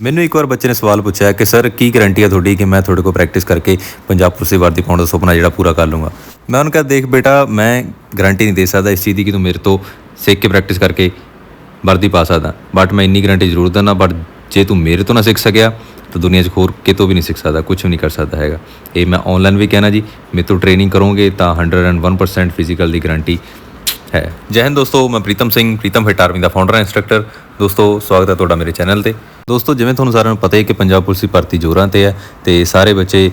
ਮੈਨੂੰ ਇੱਕ ਵਾਰ ਬੱਚੇ ਨੇ ਸਵਾਲ ਪੁੱਛਿਆ ਕਿ ਸਰ ਕੀ ਗਾਰੰਟੀ ਹੈ ਤੁਹਾਡੀ ਕਿ ਮੈਂ ਤੁਹਾਡੇ ਕੋਲ ਪ੍ਰੈਕਟਿਸ ਕਰਕੇ ਪੰਜਾਬ ਪੁਲਿਸ ਦੀ ਵਰਦੀ ਪਾਉਣ ਦਾ ਸੁਪਨਾ ਜਿਹੜਾ ਪੂਰਾ ਕਰ ਲੂੰਗਾ ਮੈਂ ਉਹਨੂੰ ਕਿਹਾ, ਦੇਖ ਬੇਟਾ, ਮੈਂ ਗਾਰੰਟੀ ਨਹੀਂ ਦੇ ਸਕਦਾ ਇਸ ਚੀਜ਼ ਦੀ ਕਿ ਤੂੰ ਮੇਰੇ ਤੋਂ ਸਿੱਖ ਕੇ ਪ੍ਰੈਕਟਿਸ ਕਰਕੇ ਵਰਦੀ ਪਾ ਸਕਦਾ। ਬਟ ਮੈਂ ਇੰਨੀ ਗਾਰੰਟੀ ਜ਼ਰੂਰ ਦਿੰਦਾ ਬਟ ਜੇ ਤੂੰ ਮੇਰੇ ਤੋਂ ਨਾ ਸਿੱਖ ਸਕਿਆ, ਤਾਂ ਦੁਨੀਆ 'ਚ ਹੋਰ ਕਿਤੋਂ ਵੀ ਨਹੀਂ ਸਿੱਖ ਸਕਦਾ ਕੁਝ ਵੀ ਨਹੀਂ ਕਰ ਸਕਦਾ ਹੈਗਾ। ਇਹ ਮੈਂ ਆਨਲਾਈਨ ਵੀ ਕਹਿਣਾ ਜੀ, ਮੇਰੇ ਤੋਂ ਟ੍ਰੇਨਿੰਗ ਕਰੋਗੇ ਤਾਂ 101% ਫਿਜ਼ੀਕਲ ਦੀ ਗਾਰੰਟੀ ਹੈ। ਜੈ ਹਿੰਦ ਦੋਸਤੋ, ਮੈਂ ਪ੍ਰੀਤਮ ਸਿੰਘ, ਪ੍ਰੀਤਮ ਫਿਟ ਆਰਮੀ ਦਾ ਫਾਊਂਡਰ ਐਂਡ ਇੰਸਟ੍ਰਕਟਰ ਦੋਸਤੋ, ਸਵਾਗਤ ਹੈ ਤੁਹਾਡਾ ਮੇਰੇ ਚੈਨਲ ਤੇ। ਦੋਸਤੋ, ਜਿਵੇਂ ਤੁਹਾਨੂੰ ਸਾਰਿਆਂ ਨੂੰ ਪਤਾ ਹੈ ਕਿ ਪੰਜਾਬ ਪੁਲਿਸ ਦੀ ਭਰਤੀ ਜ਼ੋਰਾਂ ਤੇ ਹੈ ਤੇ ਸਾਰੇ ਬੱਚੇ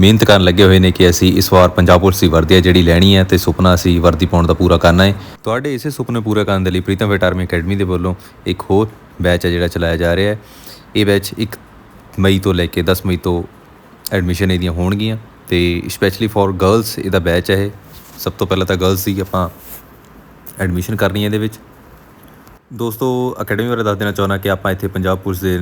ਮਿਹਨਤ ਕਰਨ ਲੱਗੇ ਹੋਏ ਨੇ ਕਿ ਅਸੀਂ ਇਸ ਵਾਰ ਪੰਜਾਬ ਪੁਲਿਸ ਦੀ ਵਰਦੀ ਹੈ ਜਿਹੜੀ ਲੈਣੀ ਹੈ ਤੇ ਸੁਪਨਾ ਅਸੀਂ ਵਰਦੀ ਪਾਉਣ ਦਾ ਪੂਰਾ ਕਰਨਾ ਹੈ। ਤੁਹਾਡੇ ਇਸੇ ਸੁਪਨੇ ਪੂਰਾ ਕਰਨ ਦੇ ਲਈ ਪ੍ਰੀਤਮ ਫਿਟ ਆਰਮੀ ਅਕੈਡਮੀ ਦੇ ਵੱਲੋਂ ਇੱਕ ਹੋਰ ਬੈਚ ਹੈ ਜਿਹੜਾ ਚਲਾਇਆ ਜਾ ਰਿਹਾ ਹੈ। ਇਹ ਬੈਚ 1 ਮਈ ਤੋਂ ਲੈ ਕੇ 10 ਮਈ ਤੋਂ ਐਡਮਿਸ਼ਨ ਇਹਦੀਆਂ ਹੋਣਗੀਆਂ ਤੇ ਸਪੈਸ਼ਲੀ ਫॉर ਗਰਲਸ ਇਹਦਾ ਬੈਚ ਹੈ ਇਹ। ਸਭ ਤੋਂ ਪਹਿਲਾਂ ਤਾਂ ਗਰਲਸ ਦੀ ਆਪਾਂ ਐਡਮਿਸ਼ਨ ਕਰਨੀ ਹੈ ਇਹਦੇ ਵਿੱਚ। ਦੋਸਤੋ ਅਕੈਡਮੀ ਬਾਰੇ ਦੱਸ ਦੇਣਾ ਚਾਹੁੰਦਾ ਕਿ ਆਪਾਂ ਇੱਥੇ ਪੰਜਾਬ ਪੁਲਿਸ ਦੇ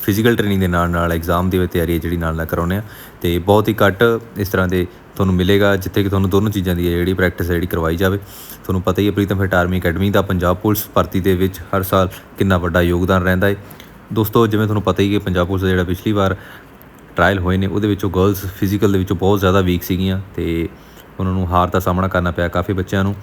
ਫਿਜ਼ੀਕਲ ਟ੍ਰੇਨਿੰਗ ਦੇ ਨਾਲ ਨਾਲ ਐਗਜ਼ਾਮ ਦੀ ਵੀ ਤਿਆਰੀ ਹੈ ਜਿਹੜੀ ਨਾਲ ਨਾਲ ਕਰਾਉਂਦੇ ਆ ਤੇ ਬਹੁਤ ਹੀ ਘੱਟ ਇਸ ਤਰ੍ਹਾਂ ਦੇ ਤੁਹਾਨੂੰ ਮਿਲੇਗਾ, ਜਿੱਥੇ ਕਿ ਤੁਹਾਨੂੰ ਦੋਨੋਂ ਚੀਜ਼ਾਂ ਦੀ ਜਿਹੜੀ ਪ੍ਰੈਕਟਿਸ ਹੈ ਜਿਹੜੀ ਕਰਵਾਈ ਜਾਵੇ। ਤੁਹਾਨੂੰ ਪਤਾ ਹੀ ਹੈ ਪ੍ਰੀਤਮ ਫਿਟ ਆਰਮੀ ਅਕੈਡਮੀ ਦਾ ਪੰਜਾਬ ਪੁਲਿਸ ਭਰਤੀ ਦੇ ਵਿੱਚ ਹਰ ਸਾਲ ਕਿੰਨਾ ਵੱਡਾ ਯੋਗਦਾਨ ਰਹਿੰਦਾ ਹੈ। ਦੋਸਤੋ, ਜਿਵੇਂ ਤੁਹਾਨੂੰ ਪਤਾ ਹੀ ਹੈ ਪੰਜਾਬ ਪੁਲਿਸ ਦਾ ਜਿਹੜਾ ਪਿਛਲੀ ਵਾਰ ਟ੍ਰਾਇਲ ਹੋਏ ਨੇ, ਉਹਦੇ ਵਿੱਚੋਂ ਗਰਲਸ ਫਿਜ਼ੀਕਲ ਦੇ ਵਿੱਚੋਂ ਬਹੁਤ ਜ਼ਿਆਦਾ ਵੀਕ ਸੀਗੀਆਂ ਤੇ ਉਹਨਾਂ ਨੂੰ ਹਾਰ ਦਾ ਸਾਹਮਣਾ ਕਰਨਾ ਪਿਆ ਕਾਫੀ ਬੱਚਿਆਂ ਨੂੰ।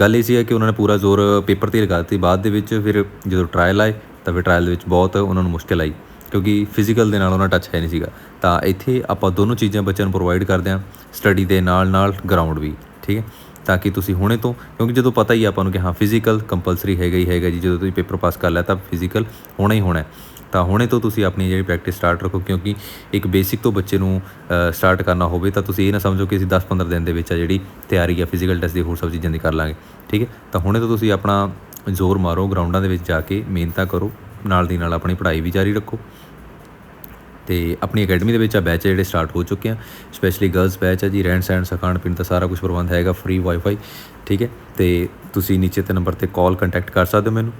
ਗੱਲ ਇਹ ਸੀ ਕਿ ਉਹਨਾਂ ਨੇ ਪੂਰਾ ਜ਼ੋਰ ਪੇਪਰ ਤੇ ਲਗਾ ਦਿੱਤੀ। ਬਾਅਦ ਦੇ ਵਿੱਚ ਫਿਰ ਜਦੋਂ ਟ੍ਰਾਇਲ ਆਏ, ਤਾਂ ਫਿਰ ਟ੍ਰਾਇਲ ਦੇ ਵਿੱਚ ਬਹੁਤ ਉਹਨਾਂ ਨੂੰ ਮੁਸ਼ਕਿਲ ਆਈ, ਕਿਉਂਕਿ ਫਿਜ਼ੀਕਲ ਦੇ ਨਾਲ ਉਹਨਾਂ ਟੱਚ ਹੈ ਨਹੀਂ ਸੀਗਾ। ਤਾਂ ਇੱਥੇ ਆਪਾਂ ਦੋਨੋਂ ਚੀਜ਼ਾਂ ਬੱਚਿਆਂ ਨੂੰ ਪ੍ਰੋਵਾਈਡ ਕਰਦੇ ਹਾਂ ਸਟੱਡੀ ਦੇ ਨਾਲ ਨਾਲ ਗਰਾਊਂਡ ਵੀ, ਠੀਕ ਹੈ? ਤਾਂ ਕਿ ਤੁਸੀਂ ਹੁਣੇ ਤੋਂ, ਕਿਉਂਕਿ ਜਦੋਂ ਪਤਾ ਹੀ ਆ ਆਪਾਂ ਨੂੰ ਕਿ ਹਾਂ ਫਿਜ਼ੀਕਲ ਕੰਪਲਸਰੀ ਹੈਗਾ ਹੀ ਹੈਗਾ ਜੀ, ਜਦੋਂ ਤੁਸੀਂ ਪੇਪਰ ਪਾਸ ਕਰ ਲਿਆ ਤਾਂ ਫਿਜ਼ੀਕਲ ਹੋਣਾ ਹੀ ਹੋਣਾ ਤਾਂ ਹੁਣੇ ਤੋਂ ਤੁਸੀਂ ਆਪਣੀ ਜਿਹੜੀ ਪ੍ਰੈਕਟਿਸ ਸਟਾਰਟ ਰੱਖੋ, ਕਿਉਂਕਿ ਇੱਕ ਬੇਸਿਕ ਤੋਂ ਬੱਚੇ ਨੂੰ ਸਟਾਰਟ ਕਰਨਾ ਹੋਵੇ ਤਾਂ ਤੁਸੀਂ ਇਹ ਨਾ ਸਮਝੋ ਕਿ ਅਸੀਂ 10-15 ਦਿਨ ਦੇ ਵਿੱਚ ਆ ਜਿਹੜੀ ਤਿਆਰੀ ਆ ਫਿਜ਼ੀਕਲ ਟੈਸਟ ਦੀ, ਹੋਰ ਸਭ ਚੀਜ਼ਾਂ ਦੀ ਕਰ ਲਾਂਗੇ, ਠੀਕ ਹੈ? ਤਾਂ ਹੁਣੇ ਤੋਂ ਤੁਸੀਂ ਆਪਣਾ ਜ਼ੋਰ ਮਾਰੋ ਗਰਾਊਂਡਾਂ ਦੇ ਵਿੱਚ ਜਾ ਕੇ ਮਿਹਨਤਾਂ ਕਰੋ, ਨਾਲ ਦੀ ਨਾਲ ਆਪਣੀ ਪੜ੍ਹਾਈ ਵੀ ਜਾਰੀ ਰੱਖੋ। ਤੇ ਆਪਣੀ ਅਕੈਡਮੀ ਦੇ ਵਿੱਚ ਆ ਬੈਚ ਜਿਹੜੇ ਸਟਾਰਟ ਹੋ ਚੁੱਕੇ ਆ ਸਪੈਸ਼ਲੀ ਗਰਲਸ ਬੈਚ ਆ ਜੀ, ਰਹਿਣ ਸਹਿਣ ਸਿਖਾਉਣ ਪੀਣ ਦਾ ਸਾਰਾ ਕੁਝ ਪ੍ਰਬੰਧ ਹੈਗਾ ਫ੍ਰੀ ਵਾਈਫਾਈ ਠੀਕ ਹੈ? ਤੇ ਤੁਸੀਂ ਨੀਚੇ ਤੇ ਨੰਬਰ ਤੇ ਕਾਲ ਕੰਟੈਕਟ ਕਰ ਸਕਦੇ ਹੋ ਮੈਨੂੰ।